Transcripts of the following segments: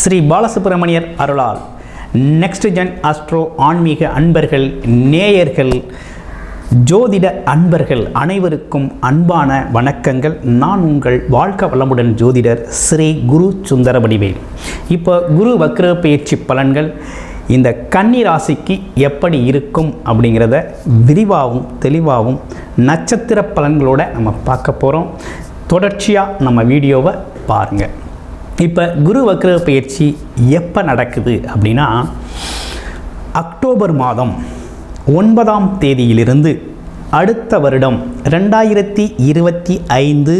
ஸ்ரீ பாலசுப்ரமணியர் அருளால். Next gen astro ஆன்மீக அன்பர்கள் நேயர்கள் ஜோதிட அன்பர்கள் அனைவருக்கும் அன்பான வணக்கங்கள். நான் உங்கள் வாழ்க்க வளமுடன் ஜோதிடர் ஸ்ரீ குரு சுந்தரவடிவேல் இப்போ குரு வக்ர பயிற்சி பலன்கள் இந்த கன்னி ராசிக்கு எப்படி இருக்கும் அப்படிங்கிறத விரிவாகவும் தெளிவாகவும் நட்சத்திர பலன்களோட நம்ம பார்க்க போகிறோம் தொடர்ச்சியாக நம்ம வீடியோவை பாருங்கள் இப்போ குரு வக்ர பயிற்சி எப்போ நடக்குது அப்படின்னா அக்டோபர் மாதம் ஒன்பதாம் தேதியிலிருந்து அடுத்த வருடம் ரெண்டாயிரத்தி இருபத்தி ஐந்து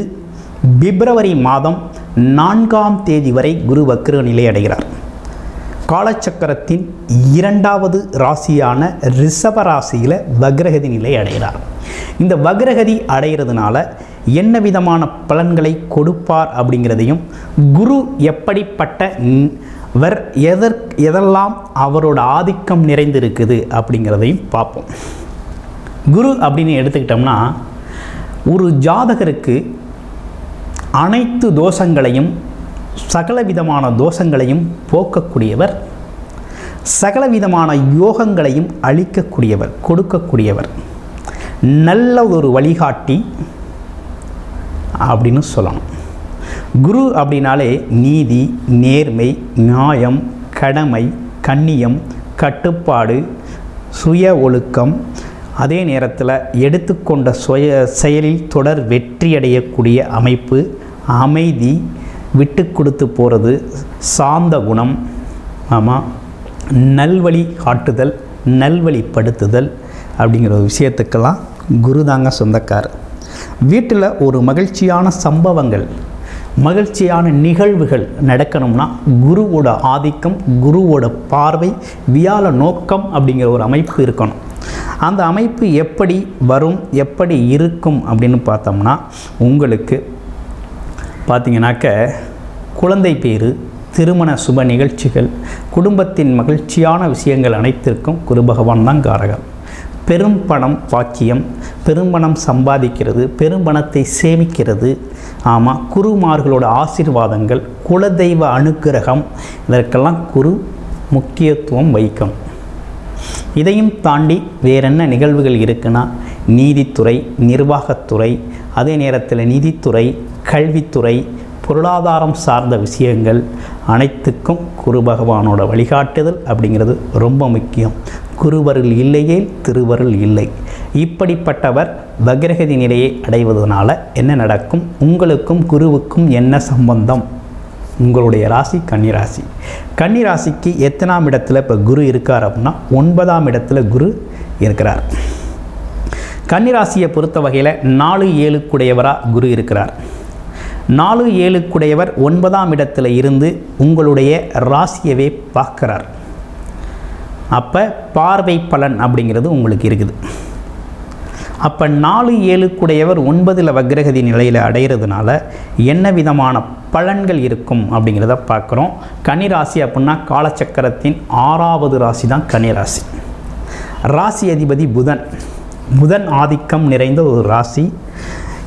பிப்ரவரி மாதம் நான்காம் தேதி வரை குரு வக்ர நிலை அடைகிறார். காலச்சக்கரத்தின் இரண்டாவது ராசியான ரிஷப ராசியில் வக்ரகதி நிலை அடைகிறார். இந்த வக்ரகதி அடைகிறதுனால என்ன விதமான பலன்களை கொடுப்பார் அப்படிங்கிறதையும் குரு எப்படிப்பட்ட வர் எதற் எதெல்லாம் அவரோட ஆதிக்கம் நிறைந்திருக்குது அப்படிங்கிறதையும் பார்ப்போம். குரு அப்படின்னு எடுத்துக்கிட்டோம்னா ஒரு ஜாதகருக்கு அனைத்து தோஷங்களையும் சகல விதமான தோஷங்களையும் போக்கக்கூடியவர் சகல விதமான யோகங்களையும் அளிக்கக்கூடியவர் கொடுக்கக்கூடியவர். நல்ல ஒரு வழிகாட்டி அப்படின்னு சொல்லணும். குரு அப்படின்னாலே நீதி நேர்மை நியாயம் கடமை கண்ணியம் கட்டுப்பாடு சுய ஒழுக்கம். அதே நேரத்தில் எடுத்துக்கொண்ட சுய செயலில் தொடர் வெற்றியடையக்கூடிய அமைப்பு அமைதி விட்டு கொடுத்து போகிறது சாந்த குணம் ஆமாம் நல்வழி காட்டுதல் நல்வழிப்படுத்துதல் அப்படிங்கிற ஒரு விஷயத்துக்கெல்லாம் குரு தாங்க சொந்தக்காரர். வீட்டில் ஒரு மகிழ்ச்சியான சம்பவங்கள் மகிழ்ச்சியான நிகழ்வுகள் நடக்கணும்னா குருவோட ஆதிக்கம் குருவோட பார்வை வியாழ நோக்கம் அப்படிங்கிற ஒரு அமைப்பு இருக்கணும். அந்த அமைப்பு எப்படி வரும் எப்படி இருக்கும் அப்படின்னு பார்த்தோம்னா உங்களுக்கு பார்த்தீங்கன்னாக்க குழந்தை பேரு திருமண சுப நிகழ்ச்சிகள் குடும்பத்தின் மகிழ்ச்சியான விஷயங்கள் அனைத்திற்கும் குரு பகவான் தான் காரகம் பெரும் பணம் பாக்கியம் பெரும்பணம் சம்பாதிக்கிறது பெரும்பணத்தை சேமிக்கிறது. ஆமாம் குருமார்களோட ஆசீர்வாதங்கள் குலதெய்வ அனுக்கிரகம் இதற்கெல்லாம் குரு முக்கியத்துவம் வைக்கும் இதையும் தாண்டி வேறென்ன நிகழ்வுகள் இருக்குன்னா நீதித்துறை நிர்வாகத்துறை அதே நேரத்தில் நிதித்துறை கல்வித்துறை பொருளாதாரம் சார்ந்த விஷயங்கள் அனைத்துக்கும் குரு பகவானோட வழிகாட்டுதல் அப்படிங்கிறது ரொம்ப முக்கியம். குருவருள் இல்லையே திருவருள் இல்லை. இப்படிப்பட்டவர் வக்ரகதி நிலையை அடைவதனால என்ன நடக்கும்? உங்களுக்கும் குருவுக்கும் என்ன சம்பந்தம்? உங்களுடைய ராசி கன்னிராசி. கன்னிராசிக்கு எத்தனாம் இடத்துல இப்போ குரு இருக்கார் அப்படின்னா ஒன்பதாம் இடத்துல குரு இருக்கிறார். கன்னிராசியை பொறுத்த வகையில் நாலு ஏழுக்குடையவராக குரு இருக்கிறார். நாலு ஏழுக்குடையவர் ஒன்பதாம் இடத்துல இருந்து உங்களுடைய ராசியவே பார்க்குறார். அப்போ பார்வை பலன் அப்படிங்கிறது உங்களுக்கு இருக்குது. அப்போ நாலு ஏழுக்குடையவர் ஒன்பதில் வக்ரகதி நிலையில் அடைகிறதுனால என்ன விதமான பலன்கள் இருக்கும் அப்படிங்கிறத பார்க்குறோம். கன்னிராசி அப்படின்னா காலச்சக்கரத்தின் ஆறாவது ராசி தான் கன்னிராசி. ராசி அதிபதி புதன். புதன் ஆதிக்கம் நிறைந்த ஒரு ராசி.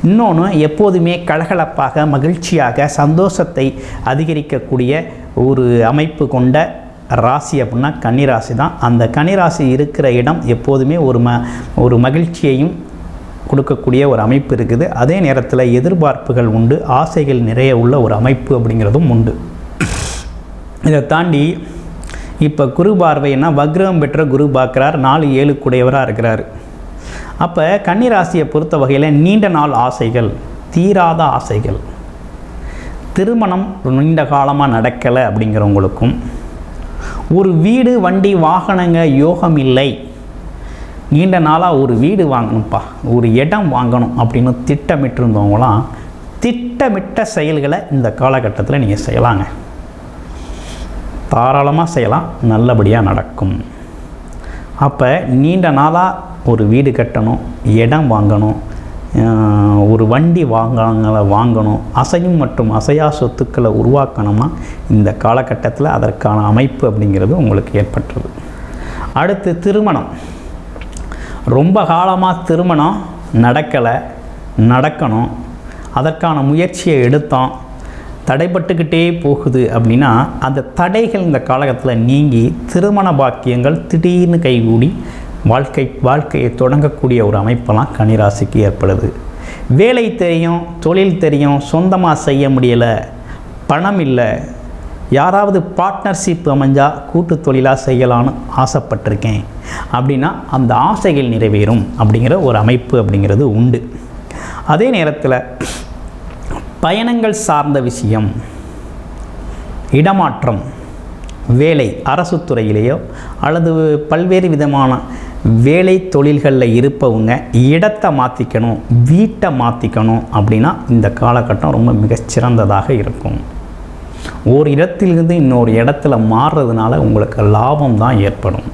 இன்னொன்று எப்போதுமே கலகலப்பாக மகிழ்ச்சியாக சந்தோஷத்தை அதிகரிக்கக்கூடிய ஒரு அமைப்பு கொண்ட ராசி அப்படின்னா கன்னிராசி தான் அந்த கன்னிராசி இருக்கிற இடம் எப்போதுமே ஒரு ம ஒரு மகிழ்ச்சியையும் கொடுக்கக்கூடிய ஒரு அமைப்பு இருக்குது. அதே நேரத்தில் எதிர்பார்ப்புகள் உண்டு ஆசைகள் நிறைய உள்ள ஒரு அமைப்பு அப்படிங்கிறதும் உண்டு. இதை தாண்டி இப்போ குரு பார்வைன்னா வக்ரம் பெற்ற குரு பார்க்குறார் நாலு ஏழு குடையவராக இருக்கிறார். அப்போ கன்னிராசியை பொறுத்த வகையில் நீண்ட நாள் ஆசைகள் தீராத ஆசைகள். திருமணம் நீண்ட காலமாக நடக்கலை அப்படிங்கிறவங்களுக்கும் ஒரு வீடு வண்டி வாகனங்க யோகம் இல்லை நீண்ட நாளாக ஒரு வீடு வாங்கணும்ப்பா ஒரு இடம் வாங்கணும் அப்படின்னு திட்டமிட்டிருந்தவங்களாம் திட்டமிட்ட செயல்களை இந்த காலகட்டத்தில் நீங்கள் செய்யலாங்க. தாராளமாக செய்யலாம் நல்லபடியாக நடக்கும். அப்போ நீண்ட நாளாக ஒரு வீடு கட்டணும் இடம் வாங்கணும் ஒரு வண்டி வாங்கங்களை வாங்கணும் அசையும் மற்றும் அசையா சொத்துக்களை உருவாக்கணும்னா இந்த காலகட்டத்தில் அதற்கான அமைப்பு அப்படிங்கிறது உங்களுக்கு ஏற்பட்டுருது. அடுத்து திருமணம். ரொம்ப காலமாக திருமணம் நடக்கலை நடக்கணும். அதற்கான முயற்சியை எடுத்தோம். தடைப்பட்டுக்கிட்டே போகுது அப்படின்னா அந்த தடைகள் இந்த காலகட்டத்தில் நீங்கி திருமண பாக்கியங்கள் திடீர்னு கைகூடி வாழ்க்கை வாழ்க்கையை தொடங்கக்கூடிய ஒரு அமைப்பெல்லாம் கனிராசிக்கு ஏற்படுது. வேலை தெரியும் தொழில் தெரியும் சொந்தமாக செய்ய முடியலை பணம் இல்லை யாராவது பார்ட்னர்ஷிப் அமைஞ்சால் கூட்டு தொழிலாக செய்யலான்னு ஆசைப்பட்டிருக்கேன். அப்படின்னா அந்த ஆசைகள் நிறைவேறும் அப்படிங்கிற ஒரு அமைப்பு அப்படிங்கிறது உண்டு. அதே நேரத்தில் பயணங்கள் சார்ந்த விஷயம் இடமாற்றம் வேலை அரசு துறையிலேயோ அல்லது பல்வேறு விதமான வேலை தொழில்களில் இருப்பவங்க இடத்தை மாற்றிக்கணும் வீட்டை மாற்றிக்கணும் அப்படின்னா இந்த காலகட்டம் ரொம்ப மிகச்சிறந்ததாக இருக்கும். ஒரு இடத்திலிருந்து இன்னொரு இடத்துல மாறுறதுனால உங்களுக்கு லாபம் தான் ஏற்படும்.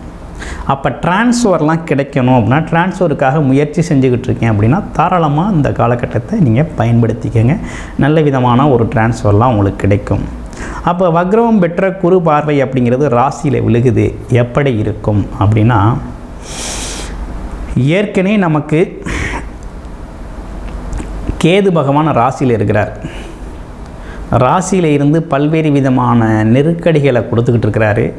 அப்போ டிரான்ஸ்ஃபர்லாம் கிடைக்கணும் அப்படின்னா டிரான்ஸ்ஃபருக்காக முயற்சி செஞ்சுக்கிட்டு இருக்கேன் அப்படின்னா தாராளமாக இந்த காலகட்டத்தை நீங்கள் பயன்படுத்திக்கங்க. நல்ல விதமான ஒரு டிரான்ஸ்ஃபர்லாம் உங்களுக்கு கிடைக்கும். அப்போ வக்ரவம் பெற்ற குரு பார்வை அப்படிங்கிறது ராசியில் விழுகுது. எப்படி இருக்கும் அப்படின்னா ஏற்கனவே நமக்கு கேது பகவான் ராசியில் இருக்கிறார். ராசியில் இருந்து பல்வேறு விதமான நெருக்கடிகளை கொடுத்துக்கிட்டு இருக்கிறாரு.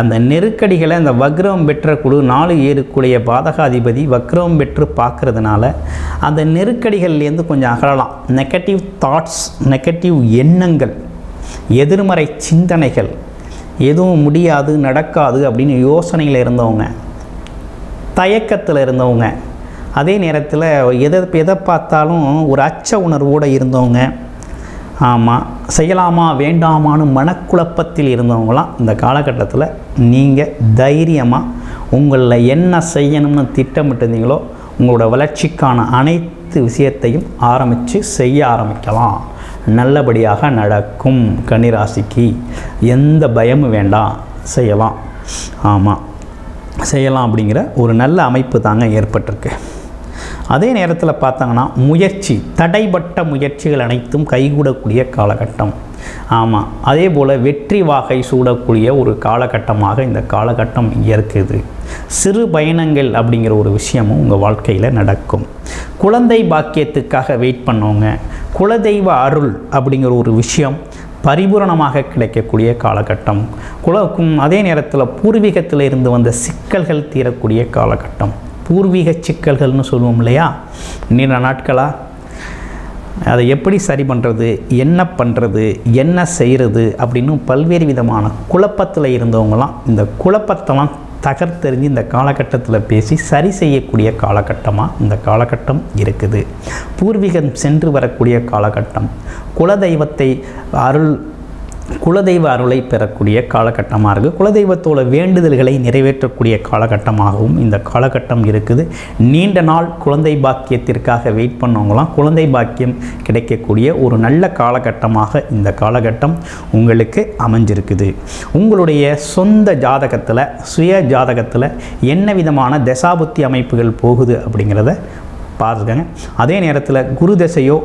அந்த நெருக்கடிகளை அந்த வக்ரம் பெற்ற குழு நாலு ஏழுக்குடைய பாதகாதிபதி வக்ரம் பெற்று பார்க்கறதுனால அந்த நெருக்கடிகள்லேருந்து கொஞ்சம் அகலலாம். நெகட்டிவ் தாட்ஸ் நெகட்டிவ் எண்ணங்கள் எதிர்மறை சிந்தனைகள் எதுவும் முடியாது நடக்காது அப்படின்னு யோசனையில் இருந்தவங்க தயக்கத்தில் இருந்தவங்க அதே நேரத்தில் எதை எதை பார்த்தாலும் ஒரு அச்ச உணர்வோடு இருந்தவங்க ஆமாம் செய்யலாமா வேண்டாமான்னு மனக்குழப்பத்தில் இருந்தவங்களாம் இந்த காலகட்டத்தில் நீங்கள் தைரியமாக உங்களில் என்ன செய்யணும்னு திட்டமிட்டிருந்தீங்களோ உங்களோட வளர்ச்சிக்கான அனைத்து விஷயத்தையும் ஆரம்பித்து செய்ய ஆரம்பிக்கலாம். நல்லபடியாக நடக்கும் கன்னிராசிக்கு. எந்த பயமும் வேண்டாம். செய்யலாம். ஆமாம் செய்யலாம் அப்படிங்கிற ஒரு நல்ல அமைப்பு தாங்க ஏற்பட்டிருக்கு. அதே நேரத்தில் பார்த்தாங்கன்னா முயற்சி தடைபட்ட முயற்சிகள் அனைத்தும் கைகூடக்கூடிய காலகட்டம். ஆமாம் அதே போல் வெற்றி வாகை சூடக்கூடிய ஒரு காலகட்டமாக இந்த காலகட்டம் இருக்குது. சிறு பயணங்கள் அப்படிங்கிற ஒரு விஷயமும் உங்கள் வாழ்க்கையில் நடக்கும். குழந்தை பாக்கியத்துக்காக வெயிட் பண்ணவங்க குலதெய்வ அருள் அப்படிங்கிற ஒரு விஷயம் பரிபூரணமாக கிடைக்கக்கூடிய காலகட்டம். குலக்கும் அதே நேரத்தில் பூர்வீகத்தில் இருந்து வந்த சிக்கல்கள் தீரக்கூடிய காலகட்டம். பூர்வீக சிக்கல்கள்னு சொல்லுவோம் இல்லையா? நீண்ட நாட்களாக அதை எப்படி சரி பண்ணுறது என்ன பண்ணுறது என்ன செய்கிறது அப்படின்னு பல்வேறு விதமான குழப்பத்தில் இருந்தவங்களாம் இந்த குழப்பத்தெல்லாம் தகர்த்தெறிஞ்சு இந்த காலகட்டத்தில் பேசி சரி செய்யக்கூடிய காலகட்டமாக இந்த காலகட்டம் இருக்குது. பூர்வீகம் சென்று வரக்கூடிய காலகட்டம். குலதெய்வத்தை அருள் குலதெய்வ அருளை பெறக்கூடிய காலகட்டமாக இருக்குது குலதெய்வத்தோட வேண்டுதல்களை நிறைவேற்றக்கூடிய காலகட்டமாகவும் இந்த காலகட்டம் இருக்குது. நீண்ட நாள் குழந்தை பாக்கியத்திற்காக வெயிட் பண்ணவங்களாம் குழந்தை பாக்கியம் கிடைக்கக்கூடிய ஒரு நல்ல காலகட்டமாக இந்த காலகட்டம் உங்களுக்கு அமைஞ்சிருக்குது. உங்களுடைய சொந்த ஜாதகத்தில் சுய ஜாதகத்தில் என்ன விதமான தசாபுத்தி அமைப்புகள் போகுது அப்படிங்கிறத பார்த்துக்கங்க. அதே நேரத்தில் குரு தசையோ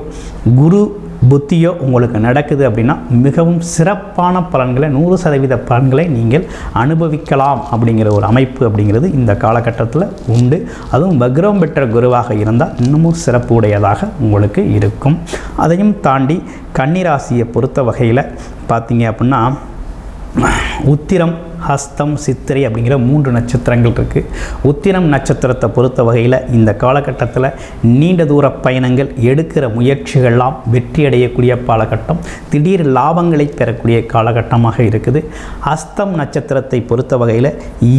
குரு புத்தியோ உங்களுக்கு நடக்குது அப்படின்னா மிகவும் சிறப்பான பலன்களை நூறு சதவீத பலன்களை நீங்கள் அனுபவிக்கலாம் அப்படிங்கிற ஒரு அமைப்பு அப்படிங்கிறது இந்த காலகட்டத்தில் உண்டு. அதுவும் வக்ரம் பெற்ற குருவாக இருந்தால் இன்னமும் சிறப்பு உடையதாக உங்களுக்கு இருக்கும். அதையும் தாண்டி கன்னிராசியை பொறுத்த வகையில் பார்த்தீங்க அப்படின்னா உத்திரம் ஹஸ்தம் சித்திரை அப்படிங்கிற மூன்று நட்சத்திரங்கள் இருக்குது உத்திரம் நட்சத்திரத்தை பொறுத்த வகையில் இந்த காலகட்டத்தில் நீண்ட தூர பயணங்கள் எடுக்கிற முயற்சிகள்லாம் வெற்றி அடையக்கூடிய காலகட்டம் திடீர் லாபங்களை பெறக்கூடிய காலகட்டமாக இருக்குது. ஹஸ்தம் நட்சத்திரத்தை பொறுத்த வகையில்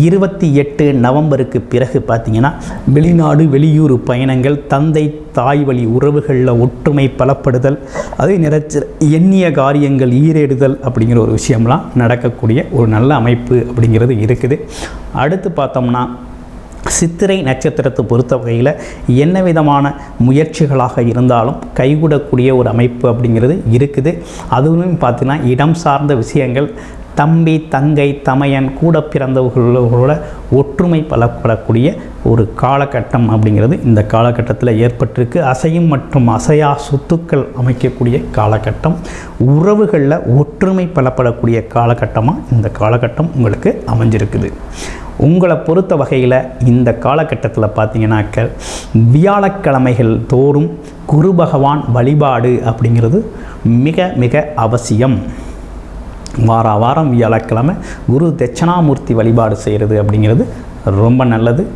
இருபத்தி எட்டு நவம்பருக்கு பிறகு பார்த்திங்கன்னா வெளிநாடு வெளியூர் பயணங்கள் தந்தை தாய் வழி உறவுகளில் ஒற்றுமை பலப்படுதல் அதே நேரத்தில் எண்ணிய காரியங்கள் ஈரேடுதல் அப்படிங்கிற ஒரு விஷயம்லாம் நடக்கக்கூடிய ஒரு நல்ல அமைப்பு அமைப்பு அப்படிங்கிறது இருக்குது. அடுத்து பார்த்தோம்னா சித்திரை நட்சத்திரத்தை பொறுத்த வகையில் என்ன விதமான முயற்சிகளாக இருந்தாலும் கைகூடக்கூடிய ஒரு அமைப்பு அப்படிங்கிறது இருக்குது. அதுவும் பார்த்தீங்கன்னா இடம் சார்ந்த விஷயங்கள் தம்பி தங்கை தமையன் கூட பிறந்தவர்களோட ஒற்றுமை பலப்படக்கூடிய ஒரு காலகட்டம் அப்படிங்கிறது இந்த காலகட்டத்தில் ஏற்பட்டிருக்கு. அசையும் மற்றும் அசையா சொத்துக்கள் அமைக்கக்கூடிய காலகட்டம். உறவுகளில் ஒற்றுமை பலப்படக்கூடிய காலகட்டமாக இந்த காலகட்டம் உங்களுக்கு அமைஞ்சிருக்குது. உங்களை பொறுத்த வகையில் இந்த காலகட்டத்தில் பார்த்தீங்கன்னாக்க வியாழக்கிழமைகள் தோறும் குரு பகவான் வழிபாடு அப்படிங்கிறது மிக மிக அவசியம். வார வாரம் வியாழக்கிழமை குரு தட்சணாமூர்த்தி வழிபாடு செய்கிறது அப்படிங்கிறது ரொம்ப நல்லது.